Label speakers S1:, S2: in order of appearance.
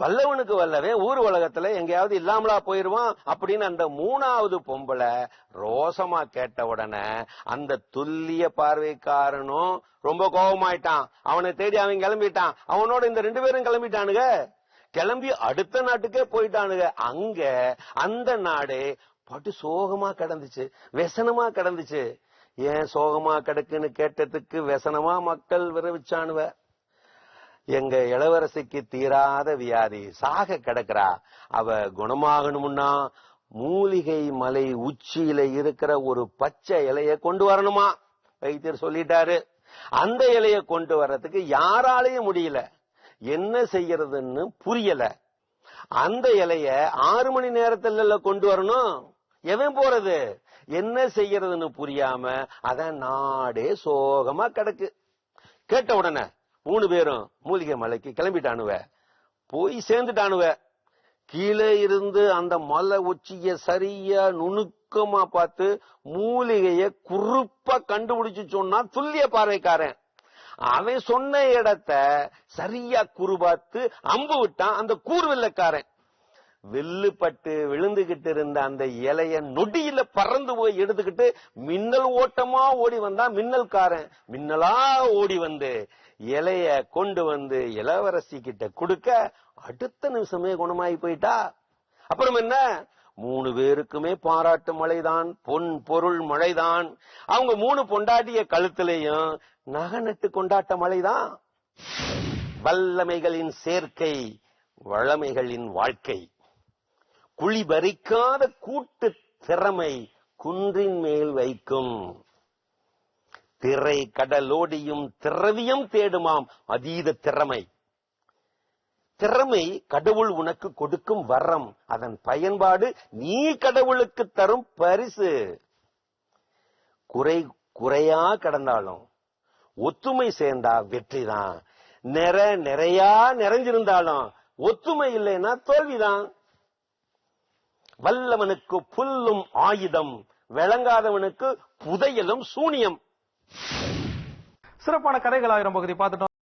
S1: வல்லவனுக்கு வல்லவே ஊர் உலகத்துல எங்கேயாவது இல்லாமலா போயிருவான் அப்படின்னு அந்த மூணாவது பொம்பளை ரோசமா கேட்ட உடனே அந்த துல்லிய பார்வைக்காரனும் ரொம்ப கோபமாயிட்டான். அவனை தேடி அவன் கிளம்பிட்டான். அவனோட இந்த ரெண்டு பேரும் கிளம்பிட்டானுங்க. கிளம்பி அடுத்த நாட்டுக்கே போயிட்டானுங்க. அங்க அந்த நாடு பட்டு சோகமா கிடந்துச்சு. வெசனமா கிடந்துச்சு. ஏன் சோகமா கிடக்குன்னு கேட்டதுக்கு வெசனமா மக்கள் விரவிச்சானுவ. எங்க இளவரசிக்கு தீராத வியாதி. சாக கிடக்குறா. அவ குணமாகணும்னா மூலிகை மலை உச்சியில இருக்கிற ஒரு பச்சை இலைய கொண்டு வரணுமா? வைத்தியர் சொல்லிட்டாரு. அந்த இலைய கொண்டு வர்றதுக்கு யாராலையும் முடியல. என்ன செய்யறதுன்னு புரியல. அந்த இலைய ஆறு மணி நேரத்துல கொண்டு வரணும். எவன் போறது? என்ன செய்யறதுன்னு புரியாம அதான் நாடே சோகமா கிடக்கு. கேட்ட உடனே மூணு பேரும் மூலிகை மலைக்கு கிளம்பிட்டானுவ. போய் சேர்ந்துட்டானுவ. கீழே இருந்து அந்த மலை உச்சிய சரியா நுணுக்கமா பார்த்து மூலிகைய குறுப்பா கண்டுபிடிச்சு சொன்னா துல்லிய பார்வைக்காரன். அவன் சொன்ன இடத்த சரியா குறு பார்த்து அம்பு விட்டான் அந்த கூர்வில்லக்காரன். வில்லுப்பட்டு விழுந்துகிட்டு இருந்த அந்த இலைய நொடியில பறந்து போய் எடுத்துக்கிட்டு மின்னல் ஓட்டமா ஓடி வந்தா மின்னல்காரன். மின்னலா ஓடி வந்து இலைய கொண்டு வந்து இளவரசி கிட்ட கொடுக்க அடுத்த நிமிஷமே குணமாயி போயிட்டா. அப்புறம் என்ன? மூணு பேருக்குமே பாராட்டு மழைதான் பொன் பொருள் மழைதான். அவங்க மூணு பொண்டாட்டிய கழுத்திலையும் நகநட்டு கொண்டாட்ட மழைதான். வல்லமைகளின் சேர்க்கை வளமைகளின் வாழ்க்கை. குழிபறிக்காத கூட்டு திறமை குன்றின் மேல் வைக்கும். திரை கடலோடியும் திரவியம் தேடுமாம் அதீத திறமை. திறமை கடவுள் உனக்கு கொடுக்கும் வரம். அதன் பயன்பாடு நீ கடவுளுக்கு தரும் பரிசு. குறை குறையா கடந்தாலும் ஒத்துமை சேர்ந்தா வெற்றிதான். நிற நிறையா நிறைஞ்சிருந்தாலும் ஒத்துமை இல்லைன்னா தோல்விதான். வல்லவனுக்கு புல்லும் ஆயுதம் விளங்காதவனுக்கு புதையலும் சூனியம்.
S2: சிறப்பான கதைகள் ஆயிரம் பகுதி. பார்த்துட்டோம்.